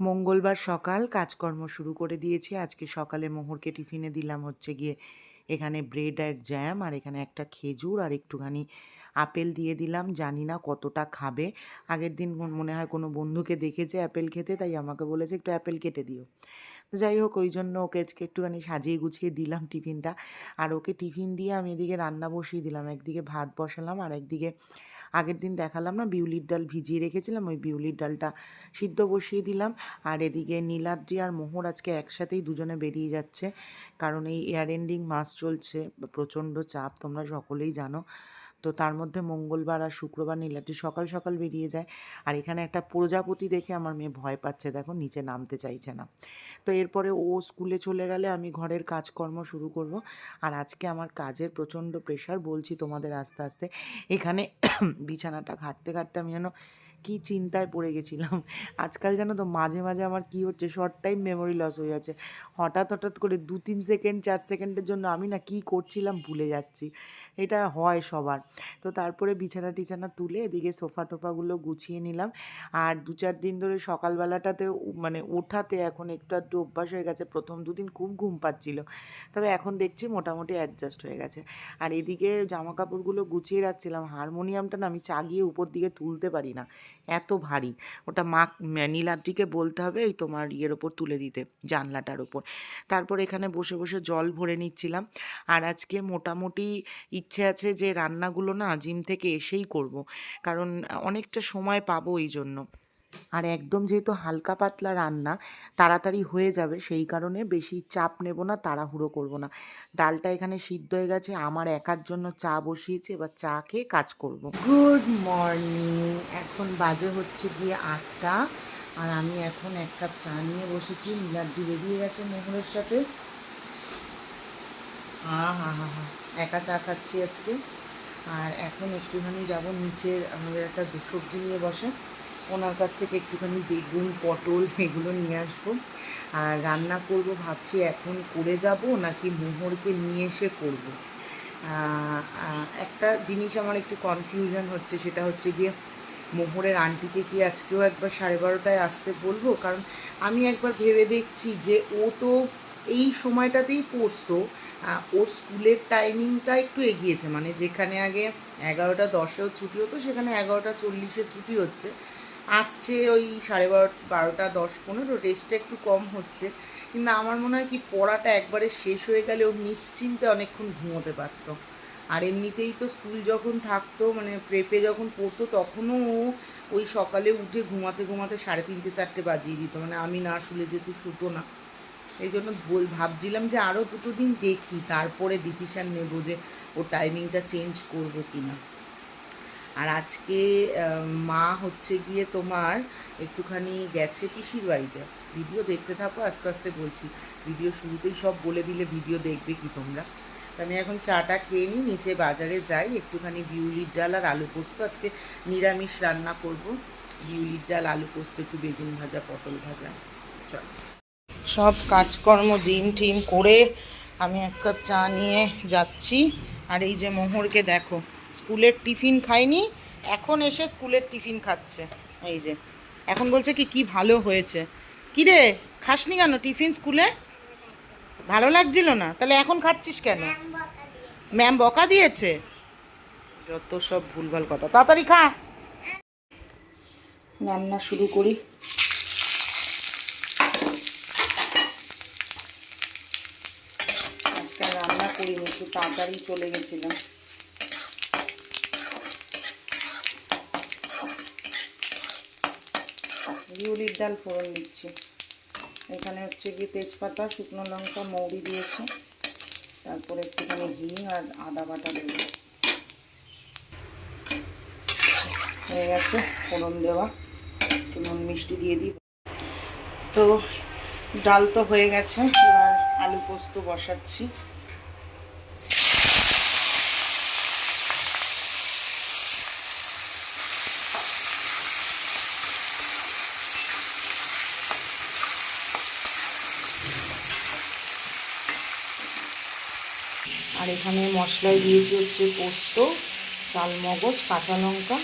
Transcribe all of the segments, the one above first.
মঙ্গলবার সকাল কাজকর্ম শুরু করে দিয়েছি। আজকে সকালে মোহরকে টিফিনে দিলাম হচ্ছে গিয়ে এখানে ব্রেড আর জ্যাম, আর এখানে একটা খেজুর, আর একটুখানি আপেল দিয়ে দিলাম। জানি না কতটা খাবে। আগের দিন মনে হয় কোনো বন্ধুকে দেখেছে অ্যাপেল খেতে, তাই আমাকে বলেছে, একটু অ্যাপেল কেটে দিও। তো যাই হোক, ওই জন্য ওকে আজকে একটুখানি সাজিয়ে গুছিয়ে দিলাম টিফিনটা। আর ওকে টিফিন দিয়ে আমি এদিকে রান্না বসিয়ে দিলাম। একদিকে ভাত বসালাম, আর একদিকে আগের দিন দেখালাম না, বিউলির ডাল ভিজিয়ে রেখেছিলাম, ওই বিউলির ডালটা সিদ্ধ বসিয়ে দিলাম। আর এদিকে নীলাদ্রি আর মোহর আজকে একসাথেই দুজনে বেরিয়ে যাচ্ছে। কারণ এই এয়ার এন্ডিং মাস চলছে, প্রচণ্ড চাপ, তোমরা সকলেই জানো। তো তার মধ্যে মঙ্গলবার আর শুক্রবার নীলাদ্রি সকাল সকাল বেরিয়ে যায়। আর এখানে একটা প্রজাপতি দেখে আমার মেয়ে ভয় পাচ্ছে, দেখো নিচে নামতে চাইছে না। তো এরপরে ও স্কুলে চলে গেলে আমি ঘরের কাজকর্ম শুরু করব। আর আজকে আমার কাজের প্রচণ্ড প্রেশার বলছি তোমাদের আস্তে আস্তে। এখানে বিছানাটা ঘাটতে ঘাটতে আমি যেন কি চিন্তায় পড়ে গেছিলাম। আজকাল জানো তো মাঝে মাঝে আমার কি হচ্ছে শর্ট টাইম মেমোরি লস হয়ে যাচ্ছে। হঠাৎ হঠাৎ করে দু, তিন সেকেন্ড চার সেকেন্ডের জন্য আমি না কি করছিলাম ভুলে যাচ্ছি। এটা হয় সবার। তো তারপরে বিছানা টিছানা তুলে এদিকে সোফা টোফাগুলো গুছিয়ে নিলাম। আর দু, চার দিন ধরে সকালবেলাটাতে মানে ওঠাতে এখন একটু একটু অভ্যাস হয়ে গেছে। প্রথম দুদিন খুব ঘুম পাচ্ছিল। তবে এখন দেখছি মোটামুটি অ্যাডজাস্ট হয়ে গেছে। আর এদিকে জামা কাপড়গুলো গুছিয়ে রাখছিলাম। হারমোনিয়ামটা না আমি চাগিয়ে উপর দিকে তুলতে পারি না। এত ভারী। ওটা মা নীলাদ্রিকে বলতে হবে এই তোমার ইয়ের ওপর তুলে দিতে, জানলাটার ওপর। তারপর এখানে বসে বসে জল ভরে নিচ্ছিলাম। আর আজকে মোটামুটি ইচ্ছে আছে যে রান্নাগুলো না জিম থেকে এসেই করব। কারণ অনেকটা সময় পাবো এই জন্য আর একদম যেহেতু হালকা পাতলা রান্না, তাড়াতাড়ি হয়ে যাবে, সেই কারণে বেশি চাপ নেব না, তাড়াহুড়ো করব না। ডালটা এখানে সিদ্ধ হয়ে গেছে, আমার একার জন্য চা বসিয়েছি, এবার চা খেয়ে কাজ করব। গুড মর্নিং, এখন বাজে হচ্ছে গিয়ে আটটা, আর আমি এখন এক কাপ চা নিয়ে বসেছি নীলাদ্রি বেরিয়ে গেছে মোহরের সাথে। হা হা হা হা, একা চা খাচ্ছি আজকে, আর এখন একটুখানি যাব নিচের আমাদের একটা সবজি নিয়ে বসে। ওনার কাছ থেকে একটুখানি বেগুন, পটল এগুলো নিয়ে আসব। আর রান্না করব ভাবছি এখন করে যাব নাকি মোহরকে নিয়ে এসে করব। একটা জিনিস আমার একটু কনফিউশন হচ্ছে, সেটা হচ্ছে গিয়ে মোহরের আন্টিকে কি আজকেও একবার সাড়ে বারোটায় আসতে বলব? কারণ আমি একবার ভেবে দেখছি যে ও তো এই সময়টাতেই পড়তো ওর স্কুলের টাইমিংটা একটু এগিয়েছে। মানে যেখানে আগে এগারোটা দশেও ছুটি হতো, সেখানে এগারোটা চল্লিশে ছুটি হচ্ছে। আসছে ওই সাড়ে বারো, বারোটা, দশ, পনেরো রেস্টটা একটু কম হচ্ছে। কিন্তু আমার মনে হয় কি পড়াটা একবারে শেষ হয়ে গেলে ও নিশ্চিন্তে অনেকক্ষণ ঘুমোতে পারতো। আর এমনিতেই তো স্কুল যখন থাকতো মানে প্রেপে যখন পড়তো, তখনও ওই সকালে উঠে ঘুমাতে ঘুমাতে সাড়ে তিনটে, চারটে বাজিয়ে দিত। মানে আমি না শুলে যেহেতু শুতো না, এই জন্য বল, ভাবছিলাম যে আরও দুটো দিন দেখি, তারপরে ডিসিশান নেব যে ও টাইমিংটা চেঞ্জ করব কি না আর আজকে মা হচ্ছে গিয়ে তোমার একটুখানি গেছে পিসির বাড়িতে। ভিডিও দেখতে থাকো, আস্তে আস্তে বলছি। ভিডিও শুরুতেই সব বলে দিলে ভিডিও দেখবে কি তোমরা। আমি এখন চাটা খেয়ে নিই, নিচে বাজারে যাই। একটুখানি বিউলির ডাল আর আলু পোস্ত। আজকে নিরামিষ রান্না করব। বিউলির ডাল, আলু পোস্ত, একটু বেগুন ভাজা, পটল ভাজা। চল। সব কাজকর্ম জিম টিম করে আমি এক কাপ চা নিয়ে যাচ্ছি। আর এই যে মোহরকে দেখো। স্কুলের টিফিন খাইনি এখন এসে স্কুলের টিফিন খাচ্ছে। এই যে এখন বলছে কি কি ভালো হয়েছে। কি রে খাসনি কেন টিফিন স্কুলে? ভালো লাগছিল না? তাহলে এখন খাচ্ছিস কেন? ম্যাম বকা দিয়েছে। যত সব ভুলভাল কথা। তাড়াতাড়ি খা। রান্না শুরু করি। আজকে রান্না করিনি একটু তাড়াতাড়ি চলে গেছিলাম। বিউলির ডাল ফোড়ন দিচ্ছি। এখানে হচ্ছে গিয়ে তেজপাতা, শুকনো লঙ্কা, মৌরি দিয়েছি। তারপরে একটুখানি ঘি আর আদা বাটা দেবো হয়ে গেছে ফোড়ন দেওয়া। একটু নুন মিষ্টি দিয়ে দিই। তো ডাল তো হয়ে গেছে। এবার আলু পোস্ত বসাচ্ছি। আর এখানে মশলায় দিয়েছি হচ্ছে পোস্ত চালমগজ কাঁচা লঙ্কা,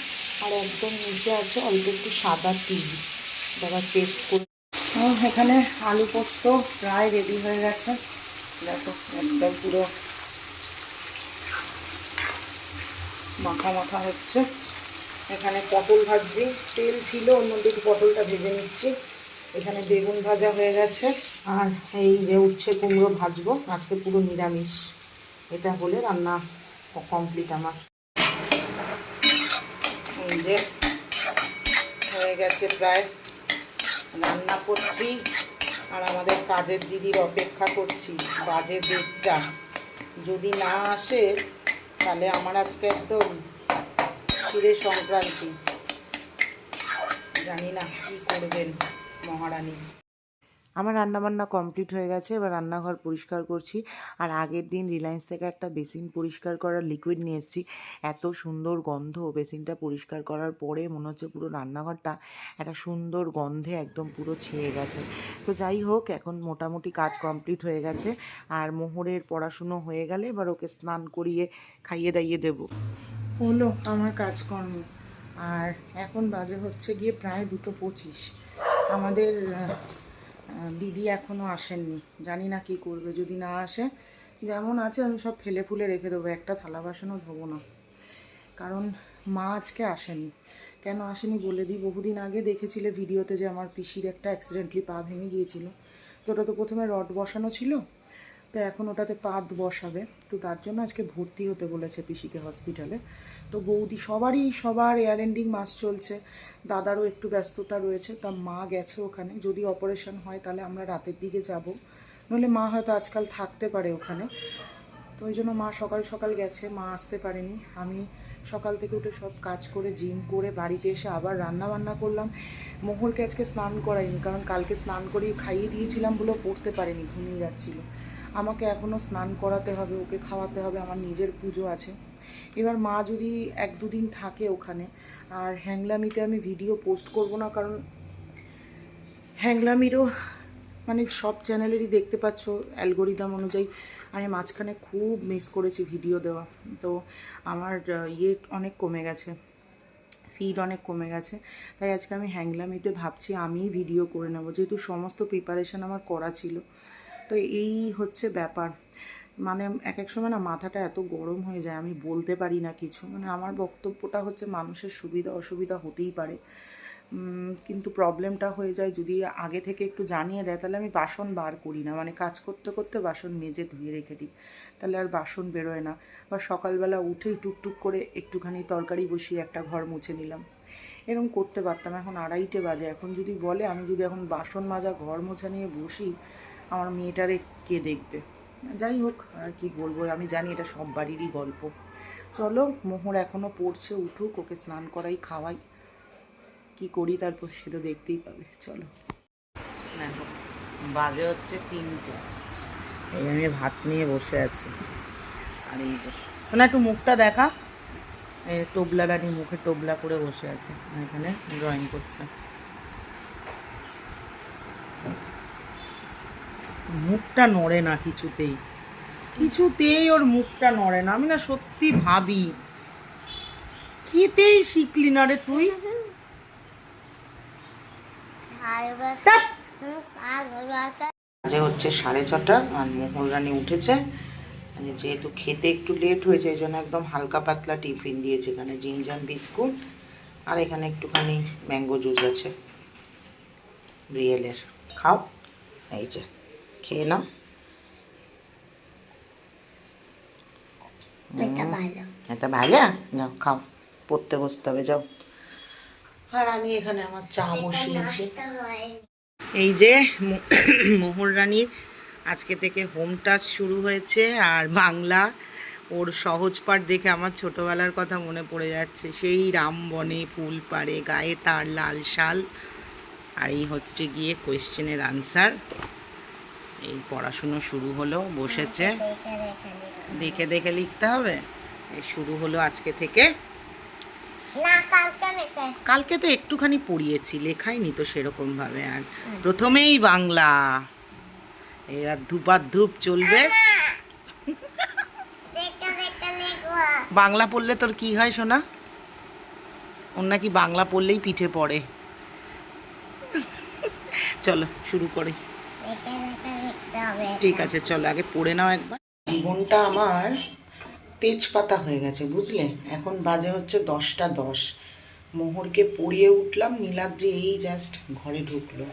আর একদম নিচে আছে অল্প একটু সাদা তিল। যারা পেস্ট করে এখানে আলু পোস্ত প্রায় রেডি হয়ে গেছে। দেখো, একদম পুরো মাখা মাখা হচ্ছে। এখানে পটল ভাজছি। তেল ছিল, ওর মধ্যে একটু পটলটা ভেজে নিচ্ছি। এখানে বেগুন ভাজা হয়ে গেছে। আর এই যে উচ্ছে কুমড়ো ভাজবো, আজকে পুরো নিরামিষ। এটা হলে রান্না কমপ্লিট আমার। যে, হয়ে গেছে প্রায় রান্না করছি, আর আমাদের কাজের দিদির অপেক্ষা করছি, বাজে দেড়টা। যদি না আসে, তাহলে আমার আজকে একদম ফিরে সংক্রান্তি। জানি না কি করবেন মহারানী। আমার রান্নাবান্না কমপ্লিট হয়ে গেছে, এবার রান্নাঘর পরিষ্কার করছি। আর আগের দিন রিলায়েন্স থেকে একটা বেসিন পরিষ্কার করার লিকুইড নিয়ে এসেছি। এত সুন্দর গন্ধ, বেসিনটা পরিষ্কার করার পরে মনে হচ্ছে পুরো রান্নাঘরটা একটা সুন্দর গন্ধে একদম পুরো ছেয়ে গেছে। তো যাই হোক, এখন মোটামুটি কাজ কমপ্লিট হয়ে গেছে। আর মোহরের পড়াশুনো হয়ে গেলে এবার ওকে স্নান করিয়ে খাইয়ে দাইয়ে দেবো। হলো আমার কাজকর্ম। আর এখন বাজে হচ্ছে গিয়ে প্রায় দুটো পঁচিশ। আমাদের দিদি এখনও আসেননি। জানি না কি করবে, যদি না আসে, যেমন আছে আমি সব ফেলে ফুলে রেখে দেবো, একটা থালা বাসনও ধোবো না। কারণ মা আজকে আসেনি। কেন আসেনি বলে দিই, বহুদিন আগে দেখেছিলে ভিডিওতে যে আমার পিসির একটা অ্যাক্সিডেন্টলি পা ভেঙে গিয়েছিল। তো ওটা তো প্রথমে রড বসানো ছিল, তো এখন ওটাতে পাত বসাবে। তো তার জন্য আজকে ভর্তি হতে বলেছে পিসিকে হসপিটালে তো বৌদি, সবারই, সবার এয়ার এন্ডিং মাস চলছে। দাদারও একটু ব্যস্ততা রয়েছে, তা মা গেছে ওখানে। যদি অপারেশন হয়, তাহলে আমরা রাতের দিকে যাব। নইলে মা হয়তো আজকাল থাকতে পারে ওখানে। তো ওই জন্য মা সকাল সকাল গেছে, মা আসতে পারেনি। আমি সকাল থেকে উঠে সব কাজ করে জিম করে, বাড়িতে এসে আবার রান্না বান্না করলাম। মোহরকে আজকে স্নান করাইনি, কারণ কালকে স্নান করিয়ে খাইয়ে দিয়েছিলাম বলেও পড়তে পারেনি, ঘুমিয়ে যাচ্ছিল। আমাকে এখনও স্নান করাতে হবে, ওকে খাওয়াতে হবে, আমার নিজের পুজো আছে। এবার মা যদি এক দুদিন থাকে ওখানে, আর হ্যাংলামিতে আমি ভিডিও পোস্ট করব না, কারণ হ্যাংলামিরও মানে সব চ্যানেলেরই দেখতে পাচ্ছ অ্যালগোরিদাম অনুযায়ী। আমি মাঝখানে খুব মিস করেছি ভিডিও দেওয়া। তো আমার ইয়ে অনেক কমে গেছে। ফিড অনেক কমে গেছে। তাই আজকে আমি হ্যাংলামিতে ভাবছি আমিই ভিডিও করে নেব। যেহেতু সমস্ত প্রিপারেশন আমার করা ছিল। তো এই হচ্ছে ব্যাপার। মানে এক এক সময় না মাথাটা এত গরম হয়ে যায়, আমি বলতে পারি না কিছু। মানে আমার বক্তব্যটা হচ্ছে মানুষের সুবিধা অসুবিধা হতেই পারে। কিন্তু প্রবলেমটা হয়ে যায় যদি আগে থেকে একটু জানিয়ে দেয়, তাহলে আমি বাসন বার করি না। মানে কাজ করতে করতে বাসন মেজে ধুয়ে রেখে দিই। তাহলে আর বাসন বেরোয় না। বা সকালবেলা উঠেই টুকটুক করে একটুখানি তরকারি বসিয়ে একটা ঘর মুছে নিলাম। এরকম করতে পারতাম। এখন আড়াইটে বাজে। এখন যদি বলে, আমি যদি এখন বাসন মাজা ঘর মোছা নিয়ে বসি, আমার মেয়েটারে কে দেখবে? যাই হোক, আর কি বলব, আমি জানি এটা সব বাড়িরই গল্প। চলো, মোহর এখনও পড়ছে, উঠুক, ওকে স্নান করাই, খাওয়াই। কি করি, তারপর সে তো দেখতেই পাবে। চলো। বাজে হচ্ছে তিনটে। এই আমি ভাত নিয়ে বসে আছি। আর এই যে না একটু মুখটা দেখা। এই টোবলা রানী মুখে টোবলা করে বসে আছে। এখানে ড্রয়িং করছে। মুখটা নড়ে না কিছুতেই। কিছুতেই ওর মুখটা নড়ে না। আমি না সত্যি ভাবি, কিতেই শিখলি না রে তুই। বাজে হচ্ছে সাড়ে ছটা আর মোহন রানী উঠেছে। মানে যেহেতু খেতে একটু লেট হয়েছে, এই জন্য একদম হালকা পাতলা টিফিন দিয়েছে এখানে, জিমজাম বিস্কুট আর এখানে একটুখানি ম্যাঙ্গো জুস আছে। রিয়েলের। খাও। এই যে। খেয়ে নাও এটা ভালো যাও খাও পড়তে বসতে হবে যাও আর আমি এখানে আমার চা বসিয়েছি। এই যে মোহর রানীর আজকে থেকে হোম টাচ শুরু হয়েছে আর বাংলা ওর সহজ পাঠ দেখে আমার ছোটবেলার কথা মনে পড়ে যাচ্ছে। সেই রামবনে ফুল পাড়ে গায়ে তার লাল শাল। আর এই হচ্ছে গিয়ে কোয়েশ্চেনের আনসার এই পড়াশুনো শুরু হলো বসেছে। দেখে দেখে লিখতে হবে। এই শুরু হলো আজকে থেকে। কালকে তো একটুখানি পড়িয়েছি লেখাইনি তো সেরকম ভাবে আর প্রথমেই বাংলা। এবার ধূপার ধূপ চলবে। বাংলা পড়লে তোর কি হয় শোনা ওর নাকি বাংলা পড়লেই পিঠে পড়ে। চলো শুরু করি। হবে। ঠিক আছে চলো আগে পড়ে নাও একবার। জীবনটা আমার তেজপাতা হয়ে গেছে বুঝলে? এখন বাজে হচ্ছে দশটা দশ। মোহরকে পড়িয়ে উঠলাম নীলাদ্রি এই জাস্ট ঘরে ঢুকলো।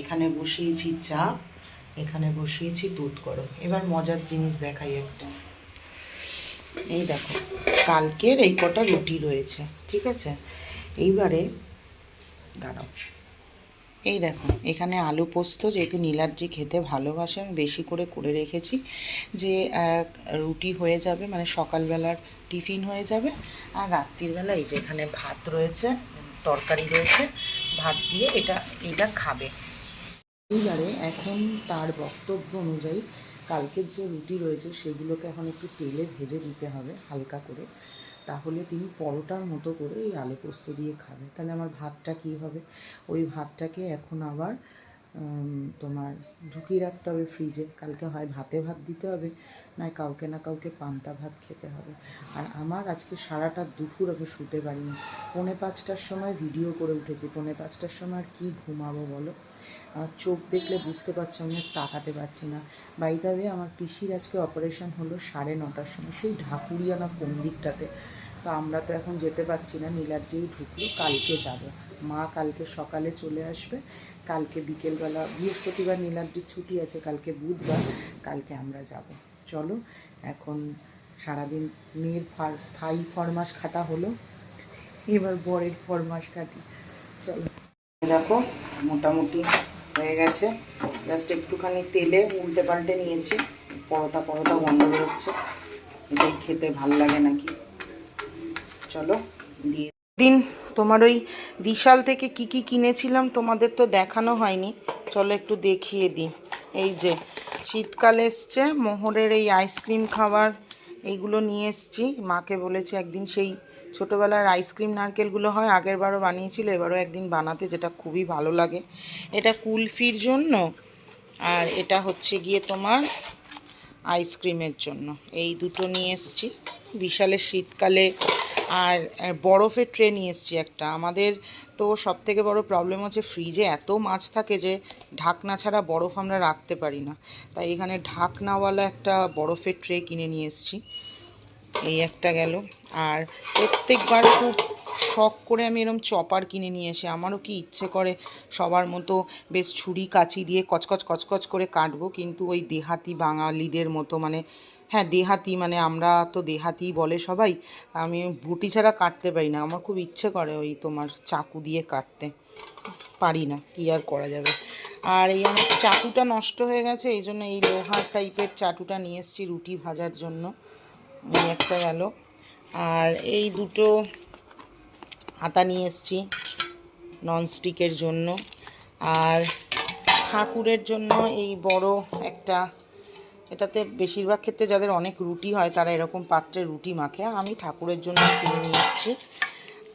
এখানে বসিয়েছি চা এখানে বসিয়েছি দুধ গরম। এবার মজার জিনিস দেখাই একটা। এই দেখো কালকের এই কটা রুটি রয়েছে ঠিক আছে? এইবারে দাঁড়াও। এই দেখো, এখানে আলু পোস্ত যেহেতু নীলাদ্রি খেতে ভালোবাসে, আমি বেশি করে করে রেখেছি যে রুটি হয়ে যাবে মানে সকালবেলার টিফিন হয়ে যাবে, আর রাত্রিবেলা এই যে এখানে ভাত রয়েছে, তরকারি রয়েছে, ভাত দিয়ে এটা এটা খাবে। এইবারে এখন তার বক্তব্য অনুযায়ী কালকের যে রুটি রয়েছে, সেগুলোকে এখন একটু তেলে ভেজে দিতে হবে, হালকা করে। তাহলে তিনি পরোটার মতো করে এই আলু পোস্ত দিয়ে খাবে তাহলে আমার ভাতটা কী হবে? ওই ভাতটাকে এখন আবার তোমার ঢুকিয়ে রাখতে হবে ফ্রিজে কালকে হয় ভাতে ভাত দিতে হবে, নয় কাউকে না কাউকে পান্তা ভাত খেতে হবে। আর আমার আজকে সারাটা দুপুর আমি শুতে পারিনি। পৌনে পাঁচটার সময় ভিডিও করে উঠেছি। পৌনে পাঁচটার সময় আর কী ঘুমাবো বলো? আমার চোখ দেখলে বুঝতে পারছি আমি আর তাকাতে পারছি না। বাইদাবে আমার পিসির আজকে অপারেশন হলো সাড়ে নটার সময়। সেই ঢাকুরিয়া না কোন দিকটাতে? তো আমরা তো এখন যেতে পারছি না নীলাদ্রিও ঢুকলো কালকে যাব। মা কালকে সকালে চলে আসবে, কালকে বিকেলবেলা, বৃহস্পতিবার নীলাদ্রির ছুটি আছে, কালকে বুধবার, কালকে আমরা যাব। চলো, এখন সারাদিন মেয়ের ফার ফাই ফরমাস খাটা হলো, এবার বরের ফরমাস কাটি। চলো। দেখো, মোটামুটি হয়ে গেছে। জাস্ট একটুখানি তেলে উল্টে পাল্টে নিয়েছি পরোটা পরোটা বন্ধ হচ্ছে। এটাই খেতে ভালো লাগে নাকি? চলো দিন। তোমার ওই বিশাল থেকে কি কি কিনেছিলাম তোমাদের তো দেখানো হয়নি। চলো একটু দেখিয়ে দিই। এই যে, শীতকাল এসছে, মোহরের এই আইসক্রিম খাবার এইগুলো নিয়ে এসছি। মাকে বলেছি একদিন সেই ছোটোবেলার আইসক্রিম নারকেলগুলো হয় আগের বারও বানিয়েছিল, এবারও একদিন বানাতে, যেটা খুবই ভালো লাগে। এটা কুলফির জন্য, আর এটা হচ্ছে গিয়ে তোমার আইসক্রিমের জন্য। এই দুটো নিয়ে এসছি। বিশালের শীতকালে আর বরফের ট্রে নিয়ে এসছি একটা। আমাদের তো সব থেকে বড় প্রবলেম হচ্ছে ফ্রিজে এত মাছ থাকে যে ঢাকনা ছাড়া বরফ আমরা রাখতে পারি না। তাই এখানে ঢাকনাওয়ালা একটা বরফের ট্রে কিনে নিয়ে এসছি। এই একটা গেল। আর প্রত্যেকবার খুব শখ করে আমি এরকম চপার কিনে নিয়ে এসে, আমারও কি ইচ্ছে করে সবার মতো বেশ ছুরি কাচি দিয়ে কচকচ কচকচ করে কাটবো, কিন্তু ওই দেহাতি বাঙালিদের মতো মানে হ্যাঁ দেহাতি মানে আমরা তো দেহাতি বলে সবাই। আমি বুটি ছাড়া কাটতে পারি না। আমার খুব ইচ্ছে করে ওই তোমার চাকু দিয়ে কাটতে। পারি না, কি আর করা যাবে? আর এই আমার চাকুটা নষ্ট হয়ে গেছে, এই জন্য এই লোহার টাইপের চাটুটা নিয়ে এসেছি রুটি ভাজার জন্য। এই একটা গেল। আর এই দুটো হাতা নিয়ে এসেছি ননস্টিকের জন্য। আর ঠাকুরের জন্য এই বড় একটা এটাতে বেশিরভাগ ক্ষেত্রে যাদের অনেক রুটি হয়, তারা এরকম পাত্রে রুটি মাখে। আমি ঠাকুরের জন্য কিনে নিয়ে এসেছি।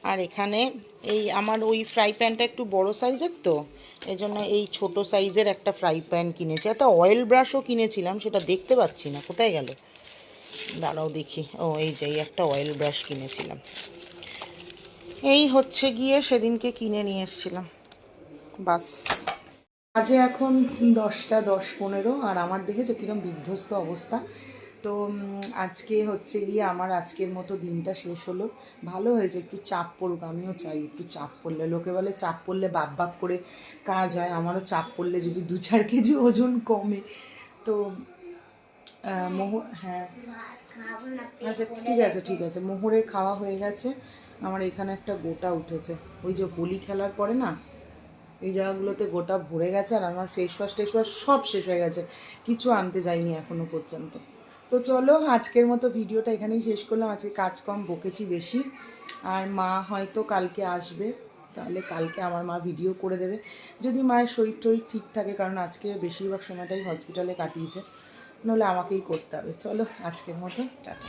আর এখানে এই আমার ওই ফ্রাই প্যানটা একটু বড় সাইজের তো এই জন্য এই ছোট সাইজের একটা ফ্রাই প্যান কিনেছি। একটা অয়েল ব্রাশও কিনেছিলাম, সেটা দেখতে পাচ্ছি না। কোথায় গেল? দাঁড়াও দেখি। ও, এই যে একটা অয়েল ব্রাশ কিনেছিলাম। এই হচ্ছে গিয়ে সেদিনকে কিনে নিয়ে এসেছিলাম। বাস। আজে এখন দশটা দশ পনেরো আর আমার দেখেছ কিরম বিধ্বস্ত অবস্থা। তো আজকে হচ্ছে গিয়ে আমার আজকের মতো দিনটা শেষ হলো। ভালো হয়েছে, একটু চাপ পড়ুক, আমিও চাই একটু চাপ পড়লে। লোকে বলে চাপ পড়লে বাপ বাপ করে কাজ হয়, আমারও চাপ পড়লে যদি দু চার কেজি ওজন কমে। তো মোহ হ্যাঁ। আচ্ছা ঠিক আছে ঠিক আছে। মোহরের খাওয়া হয়ে গেছে। আমার এখানে একটা গোটা উঠেছে। ওই যে হোলি খেলার পরে না এই জায়গাগুলোতে গোটা ভরে গেছে আর আমার ফেস ওয়াশ টেস ওয়াশ সব শেষ হয়ে গেছে। কিছু আনতে যাইনি এখনও পর্যন্ত। তো চলো, আজকের মতো ভিডিওটা এখানেই শেষ করলাম। আজকে কাজ কম, বকেছি বেশি। আর মা হয়তো কালকে আসবে, তাহলে কালকে আমার মা ভিডিও করে দেবে। যদি মায়ের শরীর টরীর ঠিক থাকে, কারণ আজকে বেশিরভাগ সময়টাই হসপিটালে কাটিয়েছে, নাহলে আমাকেই করতে হবে। চলো, আজকের মতো, টাটা।